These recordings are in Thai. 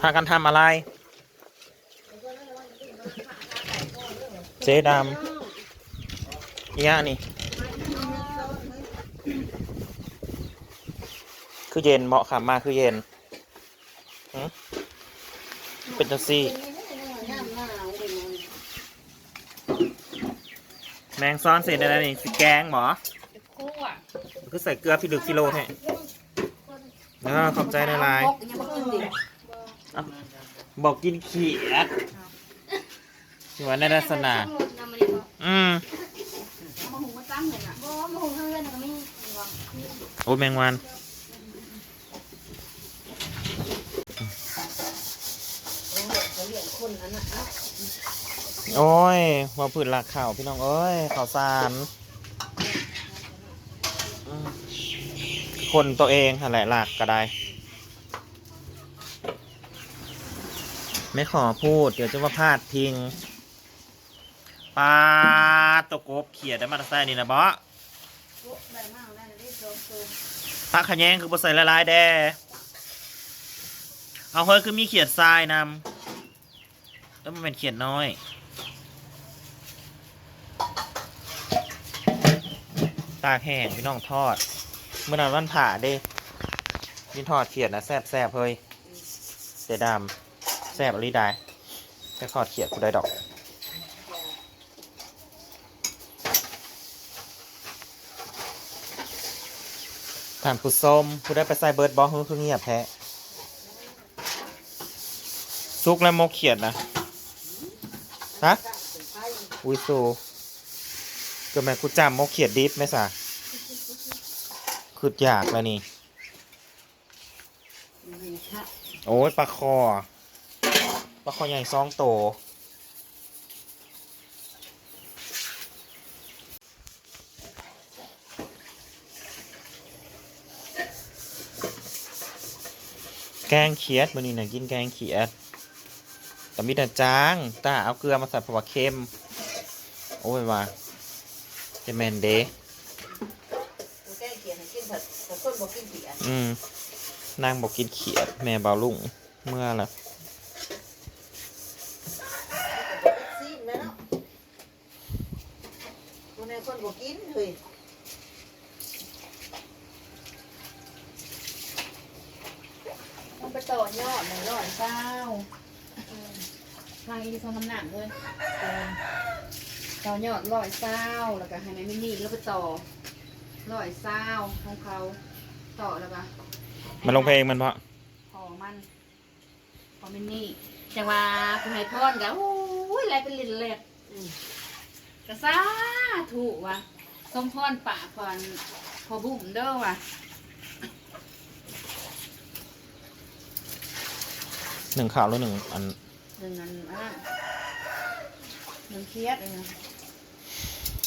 พากันทำอะไร เจ๊ดำอีย่านี่ คือเย็นเหมาะค่ะมากคือเย็นหึเป็นจังซี่ แมงซ้อนเสร็จแล้วนี่สิแกงหมอคั่วคือใส่เกลือพี่ดึกกิโลแท้ เออขอบใจในไลน์พกยังบ่กินดิบอกกินเขียดที่ว่าในลักษณะอืมมาหุงมาตั้งเลยน่ะบ่มาหุงเพื่อนก็ไม่โอ้แมงวันเขาเลี้ยงคนนั้นน่ะเนาะโอ้ยว่าพืชหลักข่าวพี่น้องเอ้ยข่าวสารอืม คนตัวเองหั่นแหลักก็ได้ ไม่ขอพูด เดี๋ยวจะว่าพลาดพิงปลาตะกบเขียดได้มาตะไซนี่นะบอได้มากได้ได้โซโซปลาขะแยงคือบใส่ละลายแดเอาเฮ้ยคือมีเขียดทรายนำแล้วมันเป็นเขียดน้อยตากแห้งพี่น้องทอด เมื่อนั้นวันผ่าเด้ยินทอดเขียดนะแซ่บแซ่บเฮ้ยเสียดำแซ่บอลีได้แค่ทอดเขียดกูได้ดอกท่านผู้ชมผู้ได้ไปใส่เบิร์ดบอลคือเงียบแท้ซุกและโมกเขียดนะฮะอุ้ยสูเกิดแม่กูจำโมกเขียดดิฟไหมสะ คืออยากแล้วนี่มีค่ะโอ้ยปลาคอปลาคอใหญ่ซองโต แกงเขียดมื้อนี้น่ะกินแกงเขียดแต่มีแต่จางตาเอาเกลือมาใส่เพราะว่าเค็ม โอ้ยว่าจะแมนเด แก้เขียนให้กินผัดแต่คนบ่กินเขียน อืมนางบอกกินเขียด แม่เบาลุงเมื่อละซีนแม่เนาะคนในคนบ่กินเฮ้ยต้องไปต่อยอดหนึ่งร้อยเก้าทางอีทรงน้ำหนักเลยต่อยอดร้อยเก้าแล้วก็ให้แม่มินี่แล้วไปต่อร้อยเก้าของเขา ต่อแล้วก็มันลงเพลงมันเพราะพอมันพอมินี่แต่ว่าคุณไฮพรก็โอ้ยอะไรเป็นลินเล็ดกระซ่าถูกว่ะส้มพรป่าพรพอบุ่มเด้อว่ะหนึ่งข่าวแล้วหนึ่งอันหนึ่งอันอะหนึ่งเครียดเลยนะ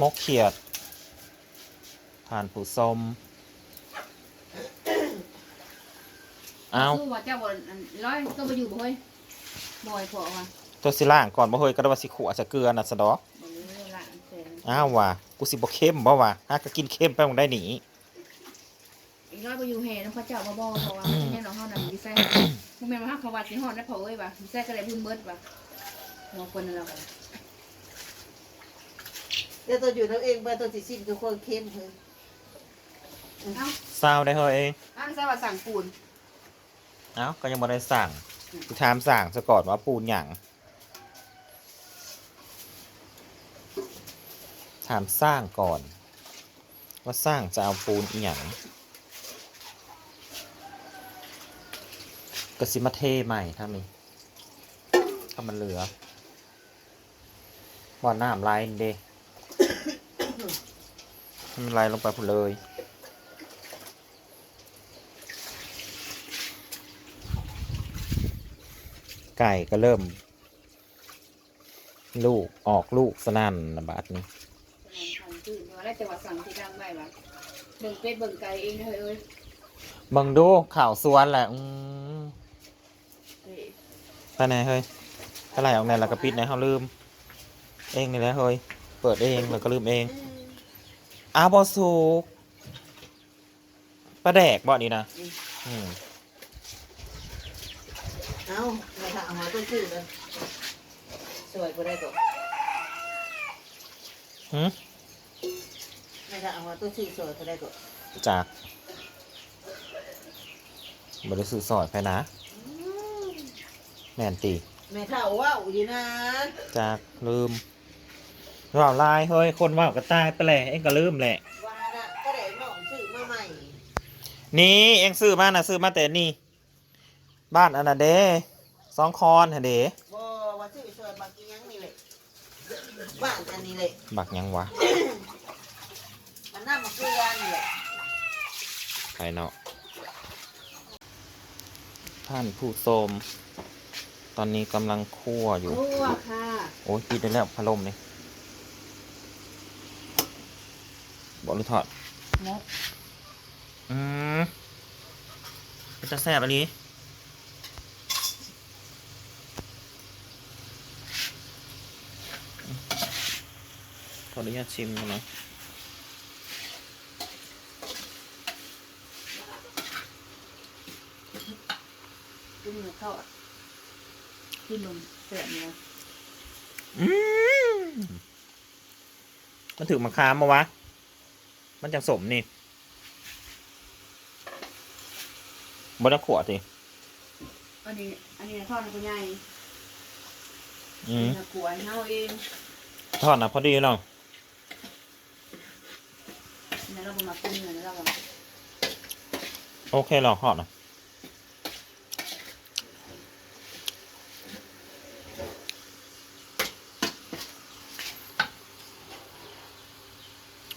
มกเขียดผ่านผู้ส้ม เอาสู้ว่าเจ้าบอลร้อยก็ไปอยู่บ่เฮ้ยบ่อยพอว่ะตัวสิล่างก่อนบ่เฮ้ยก็ได้ว่าสิขัวจะเกลือน่ะสะดอกบ่รู้ละเสร็จอ้าวว่ะกูสิบ่เข้มบ่ว่ะฮะก็กินเข้มไปมึงได้หนีอีกร้อยไปอยู่แห่น้ำพระเจ้าบ่บ่เพราะว่าเนี่ยเราเฮานั่นดีไซน์มึงแม่นมาฮักเขาวัดสิฮอดได้พอเอ้ยว่ะดีไซน์ก็ได้บุญเบิดว่ะหัวคนนั่นแหละว่ะเดี๋ยวตัวอยู่ตัวเองไปตัวสิสิ้นคือคนเข้มเฮ้ยเอ้าซาวได้เฮ้ยเองอันซะว่าสั่งปูน เอ้าก็ยังบ่ได้สั่งกูถามสั่งซะก่อนว่าปูนหยังถามสร้างก่อน ว่าสร้างจะเอาปูนอีหยังก็สิมาเทใหม่ทั้งนี้ถ้ามันเหลือบ่อน้ำลายเด้มันไหลลงไปหมดเลย ไก่ก็เริ่ม ลูกออกลูกสนั่นนะบาดนี้สั่งตื่นว่าแล้วแต่ว่าสั่งที่ดังไว้ว่ะเบิ่งเป็ดเบิ่งไก่เองเด้อเอ้ยบังดูข่าวสวนแหละอืมเอ้ยไปไหนเฮ้ยไปไหลออกไหนแล้วก็ปิดไหนเขาลืม เองนี่แหละเฮ้ยเปิดเองแล้วก็ลืมเองอ้าวบอสุกปลาแดกบ่นี่นะอืมเอ้า ไม่ทำเอามาตัวชื่อเลยสวยกูได้ก่อนหืมไม่ทำเอามาตัวชื่อสวยกูได้ก่อนจากบริสุทธิ์สอดไปนะ แม่นตีไม่เท่าว่าวอยู่นะจากลืมว่าวลายเฮ้ยคนว่าวก็ตายไปแหละเอ็งก็ลืมแหละ ว่าน่ะก็ได้น้องชื่อมาใหม่ นี่เอ็งซื้อมานะซื้อมาแต่นี่ บ้านอันนั้นเด้ สองคอนฮะเด้บ่ว่าชื่อสวยบักอีหยังนี่เลยบ้านอันนี้เลยบักยังวะมันน่ามาเกลือนี่แหละใครเนาะท่านผู้ชมตอนนี้กำลังคั่วอยู่คั่วค่ะโอ้ยปิดได้แล้วพัดลมนี่บอกหรือทอดมกอืมมันจะแซ่บอันนี้ ออนุญาตชิมก่อนนะกินหมูทอดกินนมเสียเนื้ออืมมันถึงมะขามมาวะ มันจังสมนี่บนขวดสิอันนี้ อันนี้ทอดมันก็ใหญ่อืมตะกรวยเฮาเองทอดนะพอดีเนาะ เนี่ยเราบ่มากินเนี่ยเราบ่โอเคเราทอดนะ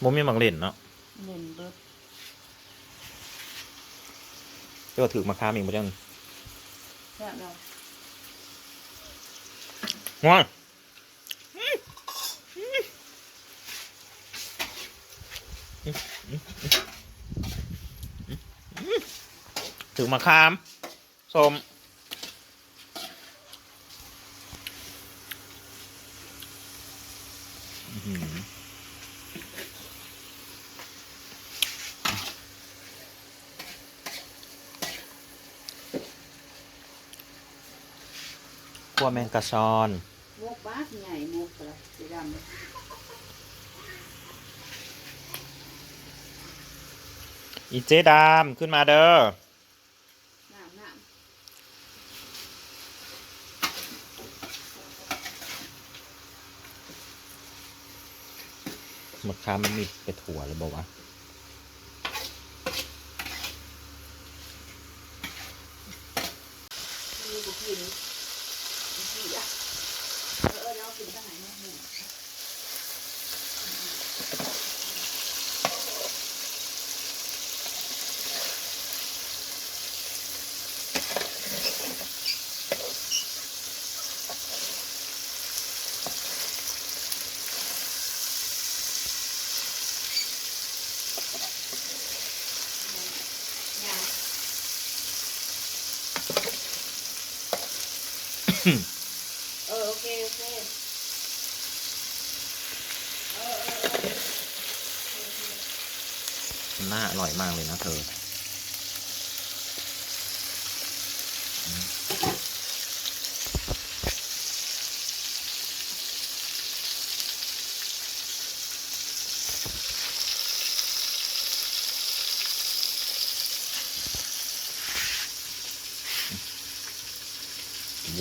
บ่มีหมักเล่นเนาะเล่นเบิดเรียกว่าถือมะขามอีกบ่จังแซ่บแล้วง่วง ถือมะขามส้มอื้อหือขัวแมงกะชอนมกบ้าใหญ่มกกระสีดำอีเจดามขึ้นมาเด้อ น้ำน้ มะขามมันมีไปถั่วหรือเปล่าวะำมีบุกินบุกิอะเออเออเรากินข้างไหนเนี่ยเนี่ย เนี่ย เออโอเคโอเคเออเออหน้าอร่อยมากเลยนะเธอ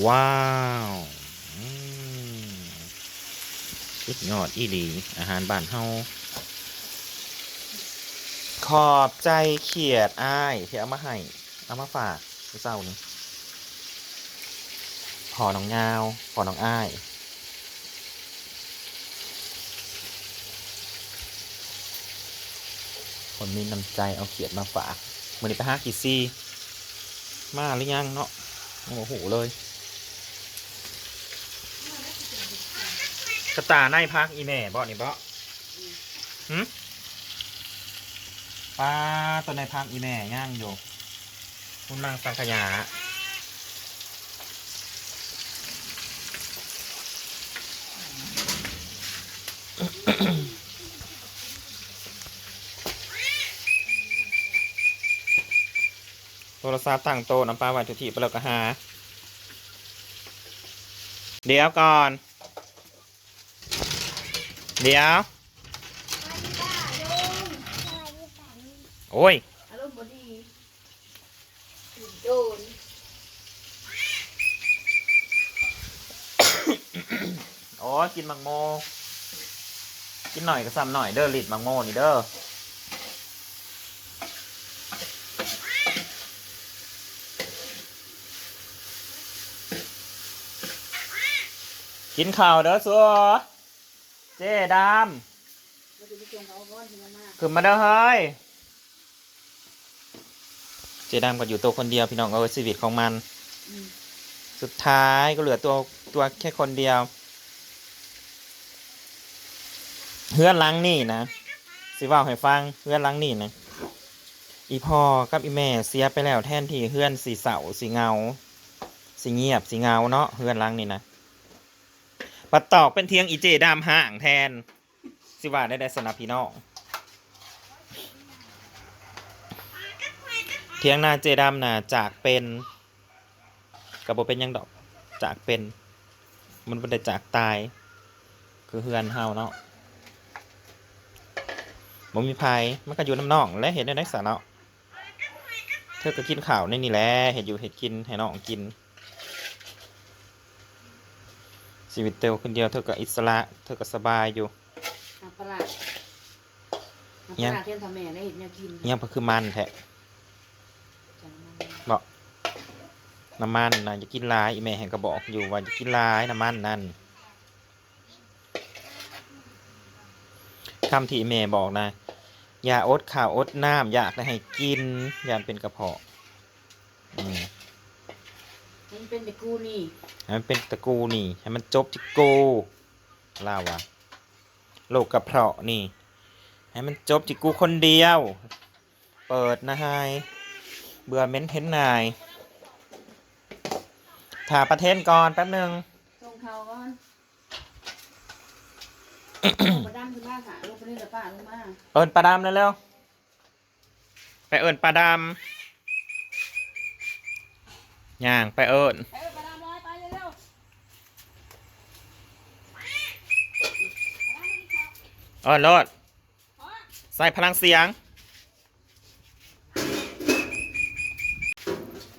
ว้าวอืมสุดยอดอีหลี อาหารบ้านเฮาขอบใจเขียดอ้ายที่เอามาให้ เอามาฝากพี่เจ้านี่พอน้องงาวพอน้องอ้ายคนมีน้ำใจเอาเขียดมาฝากมันนี้ไปหากี่ซี มาหรือยังเนาะโอ้โหเลย กระตาในพักอีแม่บ่นี่บ่หืมปลาตัวในพักอีแม่ย่างอยู่คุณนางสังขยาโทรศัพท์ตั้งโตน้ำปลาไว้ทุกทีไปแล้วก็หา เดี๋ยวก่อน เดี๋ยว โอ้ย อารมณ์บดีโดนโอ้ยกินมังโม กินหน่อยก็ซ้ำหน่อยเด้อลิดมังโมนี่เด้อกินข้าวเด้อสัว เจ๊ดเราจะไปจงเขาก้อนที่มากำขึ้นมาเด้อเฮ้ย เจ๊ดำก็อยู่ตัวคนเดียวพี่น้องเอ้ยชีวิตของมันอืมสุดท้ายก็เหลือตัวตัวแค่คนเดียวเพื่อนหล้างนี่นะสิเว่าให้ฟังเพื่อนหล้างนี่นะอีพ่อกับอีแม่เสียไปแล้วแทนที่เพื่อนสีเสาสีเงาสีเงียบสีเงาเนาะเพื่อนหล้างนี่นะ ปัดตอกเป็นเทียงอีเจดามห่างแทน สิว่าได้ได้สนับพี่น้องเทียงนาเจดามนะจากเป็นกับบเป็นยังดอกจากเป็น มันเป็นได้จากตาย คือเฮือนเฮาเนาะบ่มีภัยมันก็อยู่น้ำน่องและเห็นได้นักษาเนาะเธอก็กินข่าวในนี่แหละเห็ดอยู่เห็ดกินให้น้องกิน ชีวิตเตวคนเดียวเธอก็อิสระ เธอก็สบายอยู่ๆอัปลาดอัปลาดเทียนทำแม่ได้เห็นแนวกินเนี่ยก็คือมันแท้จังมันบอกน้ำมันนะอย่ากินหลายอีแม่แห่งก็บอกอยู่ว่าอย่ากินหลายน้ำมันนั่นคำที่อีแม่บอกนะ อย่าอดข้าวอดน้ำอยากได้ให้กินยานเป็นกระเพาะอืม มัน เป็นแต่กูนี่ให้มันเป็นตะกูนี่ให้มันจบที่กูล่าวะโรคกระเพาะนี่ ให้มันจบที่กูคนเดียว เปิดนะไฮเบื่อเม้นเทนนายถ่าประเทศก่อนแป๊บหนึ่งส่งเขาก่อนมาดั้มขึ้นมาค่ะลูกไปเล่นกับป้าลงมาเอิญปลาดำเร็วๆไปเอิญปลาดำ ย่างไปเอิญไปไปดามร้อยไปเร็วเอิญรถใส่พลังเสียง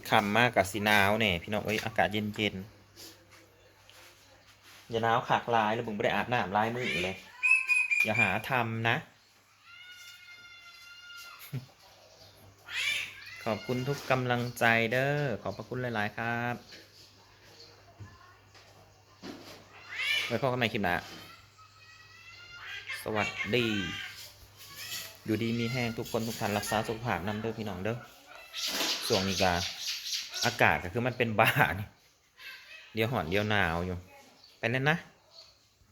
คำมากกับสีหนาวเนี่ยพี่น้องเอ้ยอากาศเย็นๆอย่าหนาวขากลายแล้วมึงไม่ได้อาบน้ำลายมือเลย อย่าหาทำนะ ขอบคุณทุกกำลังใจเด้อ ขอบพระคุณหลาย ๆ ครับ ไว้พบกันใหม่คลิปหน้า สวัสดี อยู่ดีมีแห้งทุกคนทุกท่านรักษาสุขภาพนำเด้อพี่น้องเด้อส่วงนี้กาอากาศก็คือมันเป็นบ้านี่เดี๋ยวหอนเดี๋ยวหนาวอยู่ ไปเล่นนะ